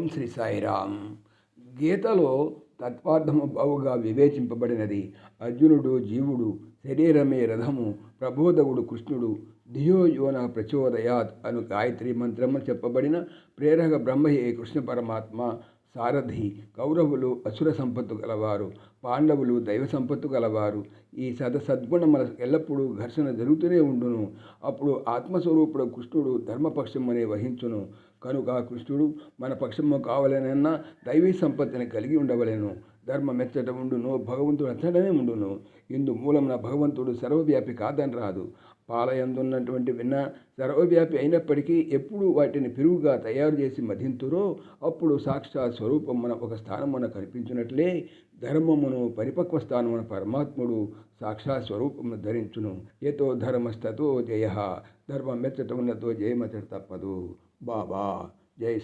ఓం శ్రీ సాయిరామ్ గీతలో తత్వార్థము బావుగా వివేచింపబడినది. అర్జునుడు జీవుడు శరీరమే రథము ప్రబోధకుడు కృష్ణుడు ధియో యోన ప్రచోదయాత్ అను గాయత్రి మంత్రము చెప్పబడిన ప్రేరక బ్రహ్మయే కృష్ణ పరమాత్మ. సారథి కౌరవులు అసుర సంపత్తు గలవారు పాండవులు దైవ సంపత్తు గలవారు. ఈ సద సద్గుణముల ఎల్లప్పుడూ ఘర్షణ జరుగుతూనే ఉండును. అప్పుడు ఆత్మస్వరూపుడు కృష్ణుడు ధర్మపక్షమనే వహించును. కనుక కృష్ణుడు మన పక్షము కావాలనన్నా దైవీ సంపత్తిని కలిగి ఉండవలెను. ధర్మం మెచ్చట ఉండును భగవంతుడు అచ్చడనే ఉండును. ఇందు మూలమున భగవంతుడు సర్వవ్యాపి కాదని రాదు. పాలయందున్నటువంటి విన్న సర్వవ్యాపి అయినప్పటికీ ఎప్పుడు వాటిని పెరుగుగా తయారు చేసి మధింతురో అప్పుడు సాక్షాత్ స్వరూపమున ఒక స్థానమున కనిపించినట్లే ధర్మమును పరిపక్వ స్థానమున పరమాత్ముడు సాక్షాత్ స్వరూపమును ధరించును. ఏతో ధర్మస్తతో జయ ధర్మం మెచ్చట ఉన్నతో జయమచ్చట తప్పదు. బాబా జై